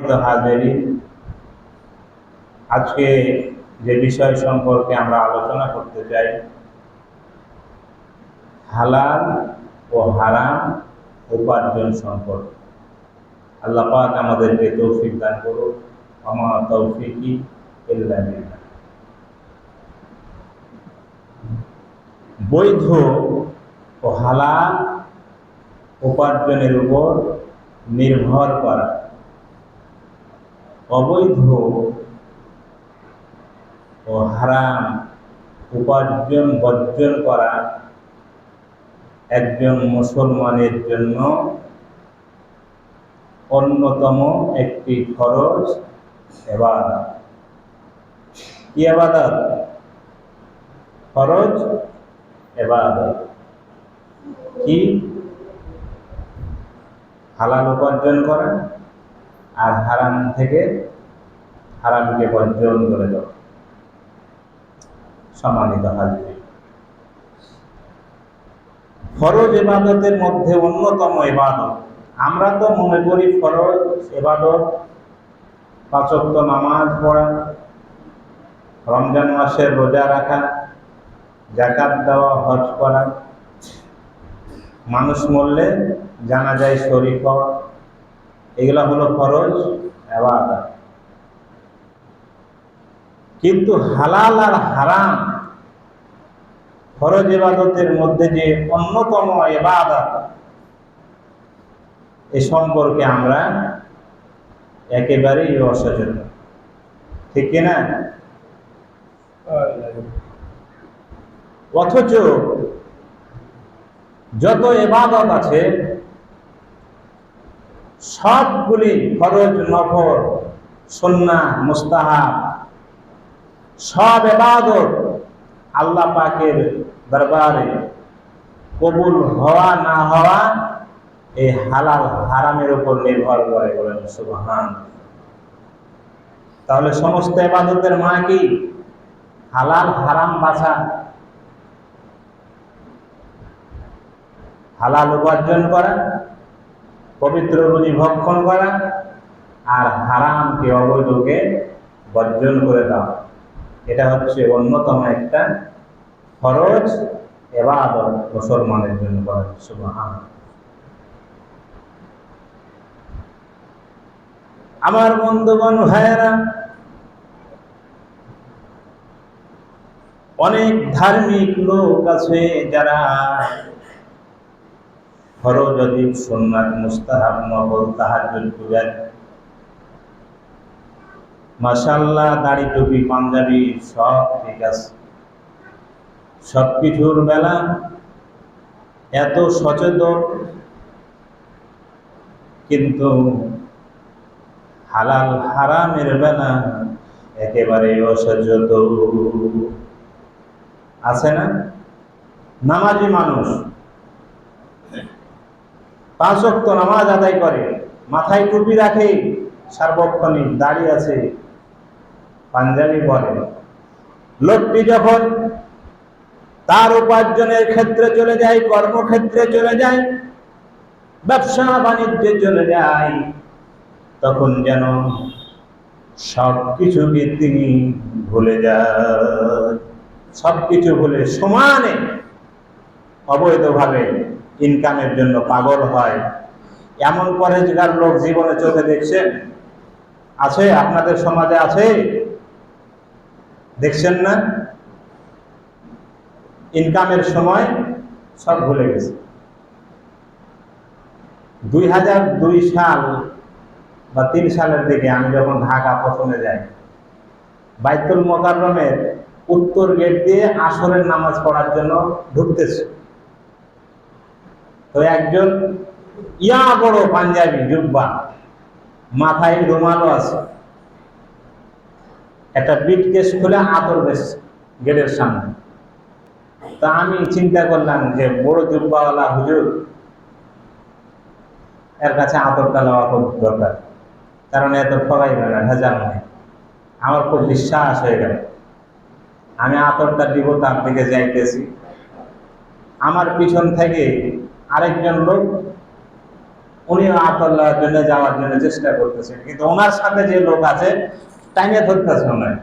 হাজারি আজকে যে বিষয় সম্পর্কে আমরা আলোচনা করতে চাই, হালাল ও হারাম উপার্জন সম্পর্ক। আল্লাহ পাক আমাদেরকে তৌফিক দান করুক আমার তৌফিকি ইল্লা বৈধ ও হালাল উপার্জনের উপর নির্ভর করা অবৈধ ও হারাম উপার্জন বর্জন করা একজন মুসলমানের জন্য অন্যতম একটি খরচ এবাদত। কি এবাদত? খরচ এবাদত। কি? হালাল উপার্জন করা। আর হারাম থেকে হারামকে বর্জন করে দেওয়া সম্মানিত হাজির ফরজ এবাদতের মধ্যে অন্যতম এবাদত আমরা তো মনে করি ফরজ এবাদত পাঁচক্ত নামাজ পড়া, রমজান মাসের রোজা রাখা জাকাত দেওয়া, হজ করা। মানুষ মরলে জানা যায় শরীর হওয়া এগুলা হলো ফরজ এবাদত কিন্তু হালাল আর হারাম ফরজ এবাদতের মধ্যে যে অন্যতম এবাদত এ সম্পর্কে আমরা একেবারেই অসচেতন। ঠিক কিনা অথচ যত এবাদত আছে সবগুলি ফরজ নফর সন্না মুস্তাহাব। সব এবাদত আল্লাহ পাকের দরবারে কবুল হওয়া না হওয়া এই হালাল হারামের উপর নির্ভর করে বলেন সুবহান। তাহলে সমস্ত এবাদতের মা কি? হালাল হারাম বাছা। হালাল উপার্জন করা। পবিত্র রুজি ভক্ষণ করা আর হারামকে অবৈধকে বর্জন করে দেওয়া এটা হচ্ছে অন্যতম একটা খরচ এবাদত মুসলমানের জন্য বলেন সুবহান আমার বন্ধুগণ, ভাইয়েরা, অনেক ধার্মিক লোক আছে যারা ফরজ অধিক সোননাথ মুস্তাহাব নবল তাহাজুল পূজার মাসাল্লাহ দাড়ি টুপি, পাঞ্জাবি সব ঠিক আছে। সব কিছুর বেলা এত সচেতন, কিন্তু হালাল হারামের বেলা একেবারে অসচেতন। আছে না? নামাজি মানুষ। পাঁচ অক্ত নামাজ আদায় করে, মাথায় টুপি রাখে, সার্বক্ষণিক দাড়ি আছে। পাঞ্জাবি পরে। লোকটি যখন তার উপার্জনের ক্ষেত্রে চলে যায়, কর্মক্ষেত্রে চলে যায়, ব্যবসা বাণিজ্যে চলে যায়, তখন যেন সব কিছুকে তিনি ভুলে যায় সব কিছু ভুলে সমানে, অবৈধভাবে ইনকামের জন্য পাগল হয়। এমন পরেজগার লোক জীবনে চোখে দেখছেন আছে? আপনাদের সমাজে আছে? দেখছেন না? ইনকামের সময় সব ভুলে গেছে। দুই হাজার দুই সাল বা তিন সালের দিকে আমি যখন ঢাকা প্রথমে যাই, বাইতুল মোকাররমের উত্তর গেট দিয়ে আসরের নামাজ পড়ার জন্য ঢুকতেছে। তো একজন ইয়া বড় পাঞ্জাবি, জুব্বা। মাথায় রুমালও আছে। একটা বিট কেস খুলে আতর বেশ গেটের সামনে। তা আমি চিন্তা করলাম যে বড় জুব্বাওয়ালা হুজুর, এর কাছে আতরটা নেওয়া খুব দরকার। কারণ এত ঠগাইবে না, ভেজাল নেই। আমার খুব বিশ্বাস হয়ে গেল। আমি আতরটা দিব, তার দিকে যাইতেছি। আমার পিছন থেকে আরেকজন লোক উনি আতল্লার জন্য যাওয়ার জন্য চেষ্টা করতেছেন কিন্তু ওনার সাথে যে লোক আছে, টাইমে ধরতেছে ওনার